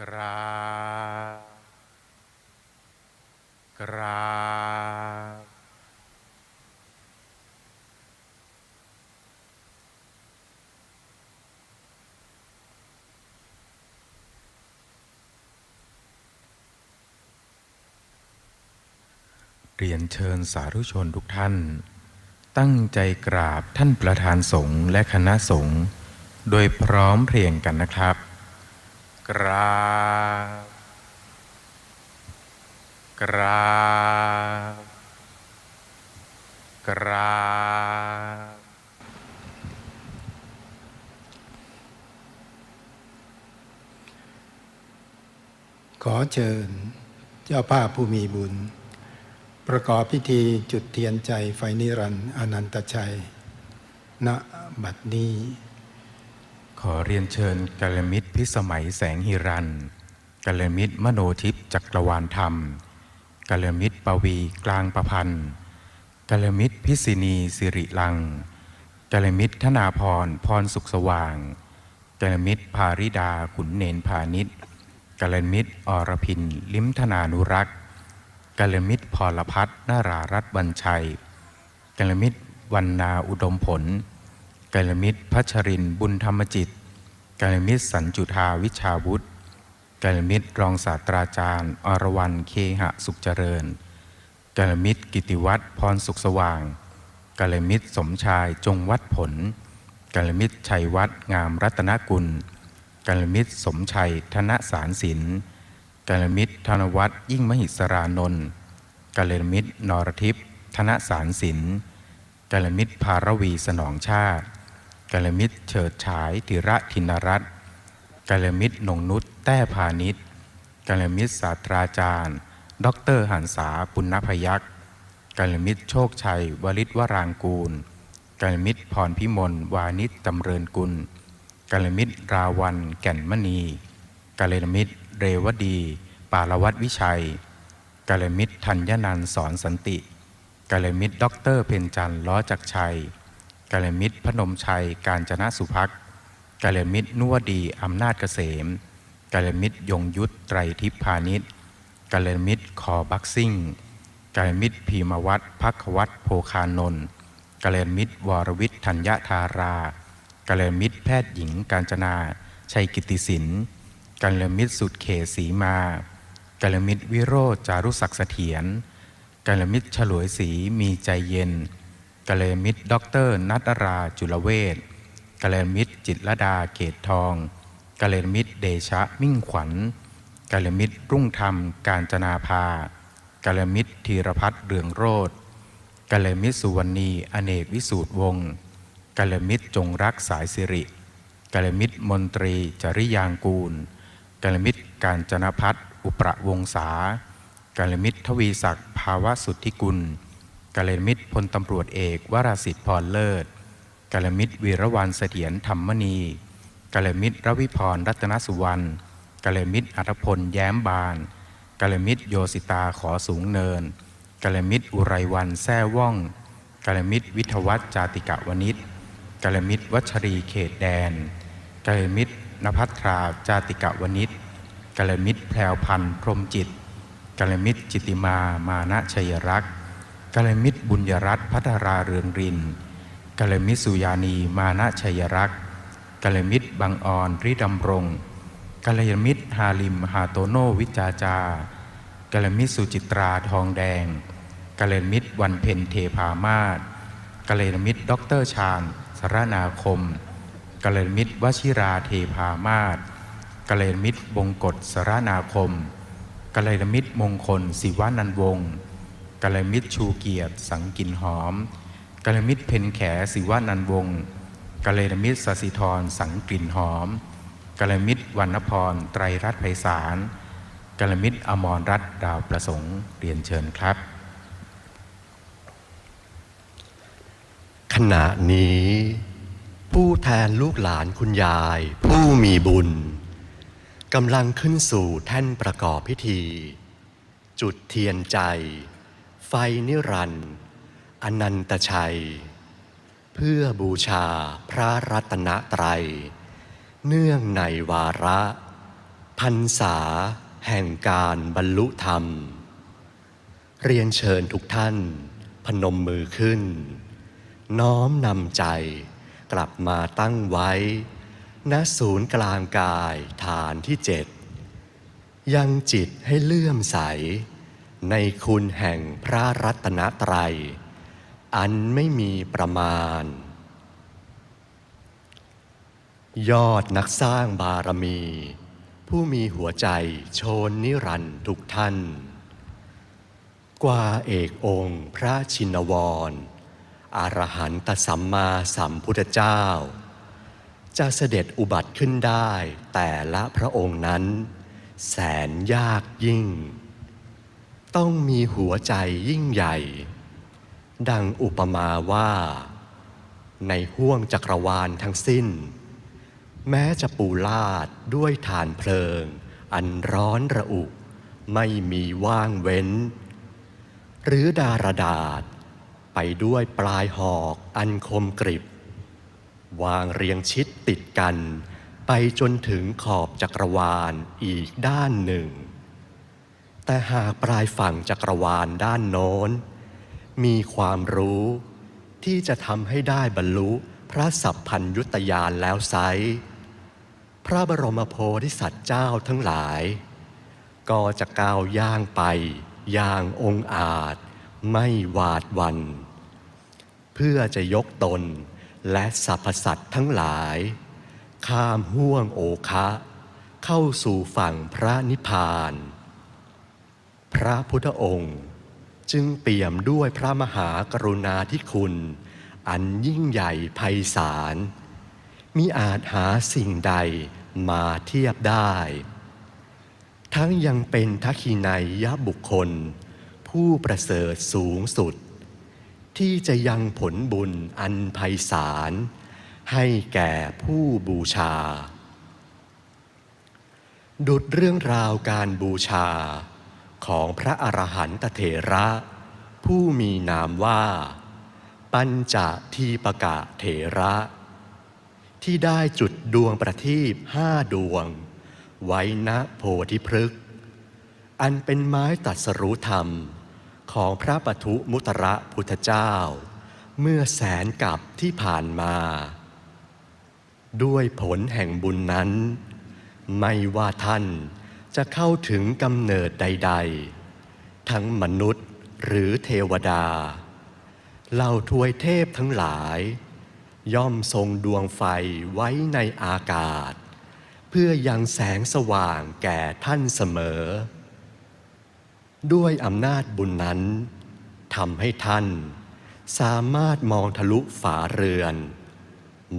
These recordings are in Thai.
กราบกราบเรียนเชิญสาธุชนทุกท่าน ตั้งใจกราบท่านประธานสงฆ์และคณะสงฆ์โดยพร้อมเพรียงกันนะครับ กราบกราบกราบขอเชิญเจ้าภาพผู้มีบุญ ประกอบพิธีจุดเทียนใจไฟนิรันดร์อนันตชัย ณ บัดนี้ ขอเรียนเชิญกัลมิตรพิสมัยแสงหิรันกัลมิตรมโนทิพย์จักรวาลธรรมกัลมิตรปวีกลางประพันธ์กัลมิตรพิษินีสิริลังกัลมิตรธนาพรพรสุขสว่างกัลมิตรภาริดาขุนเนนพาณิชย์กัลมิตรอรพินลิมธนานุรักษ์กัลมิตรพรพัฒนารารัตน์บัญชัยกัลมิตรวันนาอุดมผล กลมิตรพัชริน บุญธรรมจิตกลมิตรสันจุธาวิชาวุฒิกลมิตรรองศาสตราจารย์ อรวรรณเคหะสุขเจริญกลมิตรกิติวัตรพรสุขสว่างกลมิตรสมชายจงวัดผลกลมิตรชัยวัฒน์งามรัตนกุลกลมิตรสมชัยธนสารสินกลมิตรธนวัฒน์ยิ่งมหิสรานนท์กัลมิตรนรทิพย์ธนสารสินกลมิตรภารวีสนองชาติ กลมิตรเฉิดฉายธิระธินรัตน์กัลมิตรนงนุษแต้พาณิชย์กลมิตรศาสตราจารย์ดอกเตอรหันษาปุณณพยักษ์กลมิตรโชคชัยวลิตวรางกูลกลมิตรพรพิมลวานิชจำเริญกุลกลมิตรราวันแก่นมณีกลมิตรเรวดี ปาลวัตวิชัยกลมิตรธัญนันสอนสันติกลมิตรด็อกเตอร์เพ็ญจันทร์ล้อจักชัย กัลมิตรพนมชัย การจนะสุพักกัลมิตรนวดีอำนาจเกษมกัลมิตรยงยุทธไตรทิพพาณิชย์กัลมิตรคอบักซิ่งกัลมิตรพีมวัตรพักวัตรโพคานนท์กัลมิตรวรวิทย์ธัญญาธารากัลมิตรแพทย์หญิงการจนา ชัยกิติสินกัลยาณมิตรสุดเขตสีมากัลมิตรวิโรจนารุศักดิ์เสถียรกัลมิตรฉลวยศรีมีใจเย็น กัลมิตรด็อกเตอร์นัตราจุลเวศกัลมิตรจิตรดาเกตทองกัลมิตรเดชะมิ่งขวัญกัลมิตรรุ่งธรรมการจนาภากัลมิตรธีรพัฒน์เรืองโรธกัลมิตรสุวรรณีอเนกวิสูตรวงศ์กัลมิตรจงรักสายสิริกัลมิตรมนตรีจริยางกูลกัลมิตรการจนพัฒน์อุประวงศากัลมิตรทวีศักดิ์ภาวะสุทธิกุล กัลยาณมิตรพลตำรวจเอกวราสิทธิ์พรเลิศกัลมิตรวีรวันเสถียรธรรมณีกัลมิตรรวิพรรัตนสุวรรณกัลมิตรอัธพลแย้มบานกัลมิตรโยสิตาขอสูงเนินกัลมิตรอุไรวันแซ่ว่องกัลมิตรวิทวัฒน์จาติกะวนิชกัลมิตรวัชรีเขตแดนกัลมิตรนภัทราจาติกะวนิชกัลมิตรแพรวพันธ์พรมจิตกัลมิตรจิตติมามานะชัยรักษ์ กลยมิตรบุญยรัตน์พัทราเรืองรินกลยมิตรสุยานีมานะชัยรักษ์กลยมิตรบางอ่อนริดำรงกลยมิตรฮาลิมฮาโตโนวิจาจากลยมิตรสุจิตราทองแดงกลยมิตรวันเพ็ญเทพามาศกลยมิตรด็อกเตอร์ชาญสรนาคมกลยมิตรวชิราเทพามาศกลยมิตรบงกฎสรนาคมกลยมิตรมงคล ศิวานันวงศ์ กลามิตรชูเกียรติ สังกินหอมกลามิตรเพนแขศิวานันวงศ์กัลยามิตรสสิธรสังกลิ่นหอมกลามิตรวรรณพรไตรรัตน์ไพศาลกลามิตรอมรรัตดาวประสงค์เรียนเชิญครับ ขณะนี้ ผู้แทนลูกหลานคุณยาย ผู้มีบุญกำลังขึ้นสู่แท่นประกอบพิธี จุดเทียนใจ ไฟนิรันดร์อนันตชัย เพื่อบูชาพระรัตนตรัย เนื่องในวาระพรรษาแห่งการบรรลุธรรม เรียนเชิญทุกท่าน พนมมือขึ้น น้อมนำใจกลับมาตั้งไว้ ณศูนย์กลางกายฐานที่เจ็ดยังจิตให้เลื่อมใส ในคุณแห่งพระรัตนตรัย อันไม่มีประมาณ ยอดนักสร้างบารมี ผู้มีหัวใจโชนนิรันทุกท่าน กว่าเอกองค์พระชินวร อรหันตสัมมาสัมพุทธเจ้า จะเสด็จอุบัติขึ้นได้แต่ละพระองค์นั้น แสนยากยิ่ง ต้องมีหัวใจยิ่งใหญ่ ดังอุปมาว่า ในห้วงจักรวาลทั้งสิ้น แม้จะปูลาดด้วยฐานเพลิง อันร้อนระอุ ไม่มีว่างเว้น หรือดารดาษ ไปด้วยปลายหอกอันคมกริบ วางเรียงชิดติดกัน ไปจนถึงขอบจักรวาลอีกด้านหนึ่ง แต่หากปลายฝั่งจักรวาลด้านโน้น มีความรู้ที่จะทำให้ได้บรรลุพระสัพพัญยุตยานแล้วไซพระบรมโพธิสัตว์เจ้าทั้งหลาย ก็จะก้าวย่างไปอย่างองอาจไม่หวาดวัน เพื่อจะยกตนและสรรพสัตว์ทั้งหลาย ข้ามห่วงโอคะ เข้าสู่ฝั่งพระนิพพาน พระพุทธองค์ จึงเปี่ยมด้วยพระมหากรุณาธิคุณ อันยิ่งใหญ่ไพศาลมิอาจหาสิ่งใดมาเทียบได้ ทั้งยังเป็นทักขินัยยบุคคล ผู้ประเสริฐสูงสุด ที่จะยังผลบุญอันไพศาลให้แก่ผู้บูชา ดุดเรื่องราวการบูชา ของพระอรหันตเถระ ผู้มีนามว่า ปัญจทีปกะเถระ ที่ได้จุดดวงประทีปห้าดวง ไว้ณโพธิพฤกษ์อันเป็นไม้ตัดสรู้ธรรมของพระปทุมุตระพุทธเจ้า เมื่อแสนกับที่ผ่านมา ด้วยผลแห่งบุญนั้น ไม่ว่าท่าน จะเข้าถึงกำเนิดใด ๆ ทั้งมนุษย์หรือเทวดาเหล่าทวยเทพทั้งหลาย ย่อมทรงดวงไฟไว้ในอากาศ เพื่อยังแสงสว่างแก่ท่านเสมอ ด้วยอำนาจบุญนั้นทำให้ท่าน สามารถมองทะลุฝาเรือน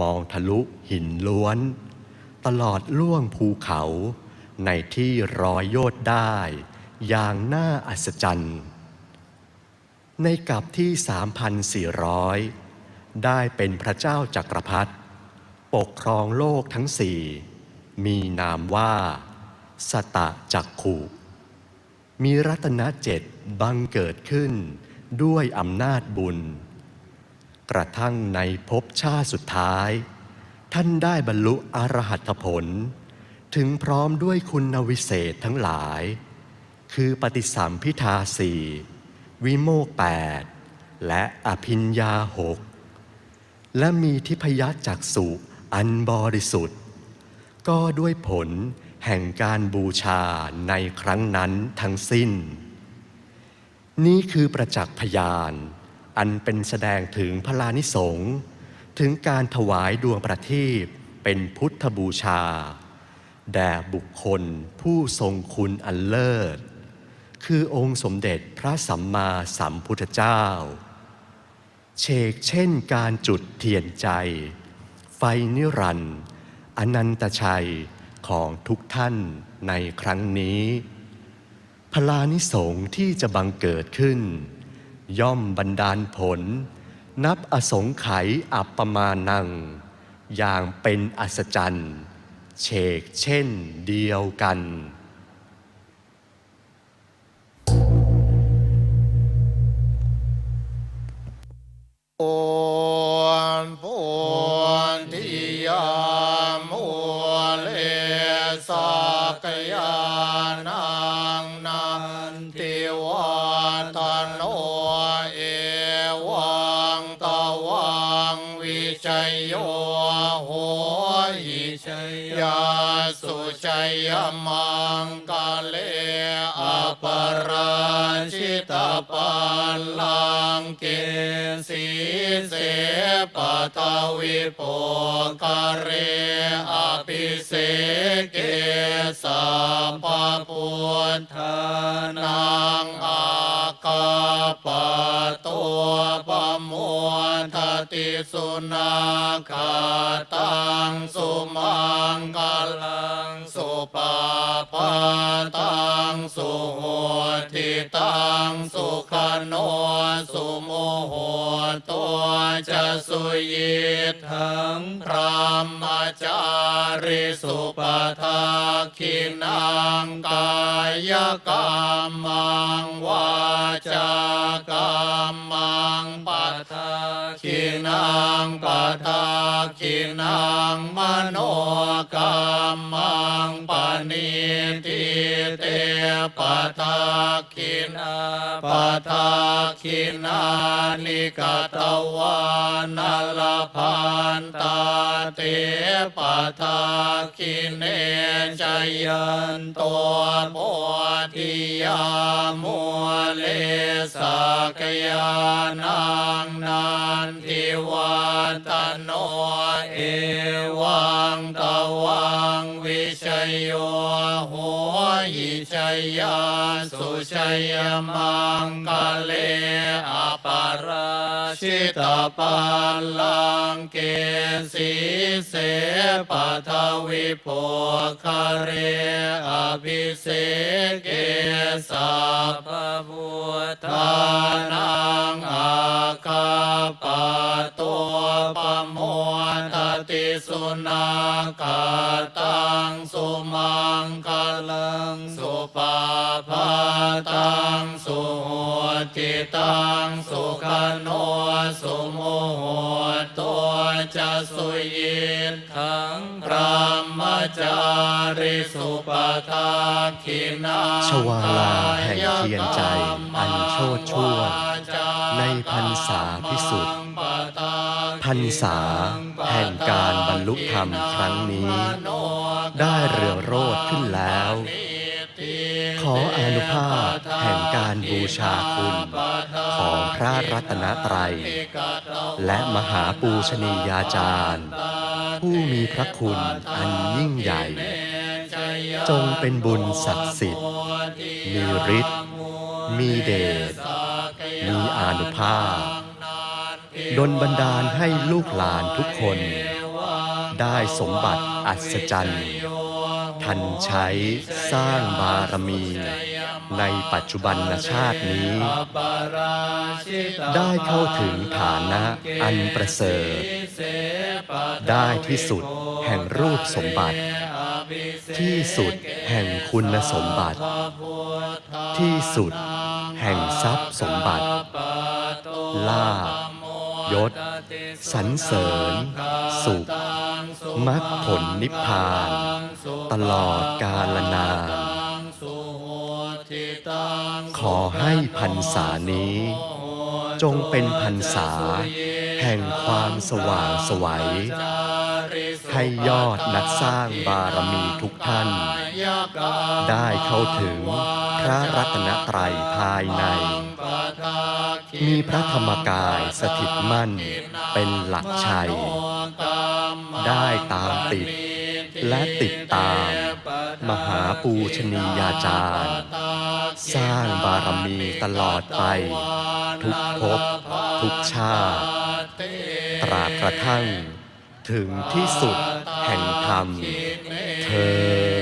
มองทะลุหินล้วน ตลอดล่วงภูเขา ในที่ร้อยโยดได้ อย่างน่าอัศจรรย์ ในกับที่ 3,400 ได้เป็นพระเจ้าจักรพรรดิปกครองโลกทั้งสี่ มีนามว่า สตะจักขุมีรัตนเจ็ดบังเกิดขึ้นด้วยอำนาจบุญ กระทั่งในภพชาติสุดท้าย ท่านได้บรรลุอรหัตผล ถึงพร้อมด้วยคุณวิเศษทั้งหลาย คือปฏิสัมพิทาสี่วิโมกแปดและอภิญญาหกและมีทิพยจักสุอันบริสุทธิ์ ก็ด้วยผลแห่งการบูชาในครั้งนั้นทั้งสิ้น นี่คือประจักษ์พยาน อันเป็นแสดงถึงพลานิสงถึงการถวายดวงประทีปเป็นพุทธบูชา แด่บุคคลผู้ทรงคุณอันเลิศ คือองค์สมเด็จพระสัมมาสัมพุทธเจ้า เชกเช่นการจุดเทียนใจ ไฟนิรันดร์อนันตชัยของทุกท่านในครั้งนี้ พลานิสงที่จะบังเกิดขึ้น ย่อมบันดาลผล นับอสงไขยอัปปมานัง อย่างเป็นอัศจรรย์ เฉกเช่นเดียวกัน โอนปวนทิยามวเลสกยานางนันทิวาทโอเอวังตวังวิชัยโย ชยาสุชัยมังกาเลอปราชิตาปัลลังเกสีเสปทวิโปกเรอภิเสเกสัมปพุทธานังอา กาปะตัวปมวทติสุนาคาตังสุมังกลังสุปาปาตังสุโหติตังสุขโนสุโมโหตัวจะสุยิทังพรหมจาริสุปทาคินังกายกรรมังวา จากร ปัทาคินังมโนกรรมังปณิติเตปัทาคินาปัทาคินานิกตวานาลพันตาเตปัทาคินเนจยันตัวโพธิยามัวเลสกยานังนา ตโนเอวังตวังวิชัยโยโหหิชัยยาสุชัยมังกาเลอปาราชิตาปัลลังเกสีเสปทวิโปคาเรอภิเสเกสัพพุทธานัง นาคาตังสุมังคลังสุปาพาตังสุโหติตังสุขโนสุโมโหตัวจะสุยิทังพระมจาริสุปทาคินาชวาลาแห่งเทียนใจ อันโชดช่วงในพรรษาพิสุทธิ์พรรษา แห่งการบรรลุธรรมครั้งนี้ ได้เรือโรดขึ้นแล้ว ขออนุภาพแห่งการบูชาคุณ ของพระรัตนตรัย และมหาปูชนียาจารย์ ผู้มีพระคุณอันยิ่งใหญ่ จงเป็นบุญศักดิ์สิทธิ์ มีฤทธิ์มีเดชมีอานุภาพ ดลบันดาลให้ลูกหลานทุกคน ได้สมบัติอัศจรรย์ ทันใช้สร้างบารมี ในปัจจุบันชาตินี้ ได้เข้าถึงฐานะอันประเสริฐ ได้ที่สุดแห่งรูปสมบัติ ที่สุดแห่งคุณสมบัติ ที่สุดแห่งทรัพย์สมบัติลาภ ยศ สรรเสริญ สุขมรรคผลนิพพาน ตลอดกาลนานขอให้พรรษานี้ จงเป็นพรรษา แห่งความสว่างไสวัยให้ยอดนักสร้างบารมีทุกท่าน ได้เข้าถึงพระรัตนตรัยภายใน มีพระธรรมกายสถิตมั่นเป็นหลักชัย ได้ตามติด และติดตาม มหาปูชนียาจารย์ สร้างบารมีตลอดไป ทุกภพทุกชาติ ตราบกระทั่งถึงที่สุดแห่งธรรม เธอ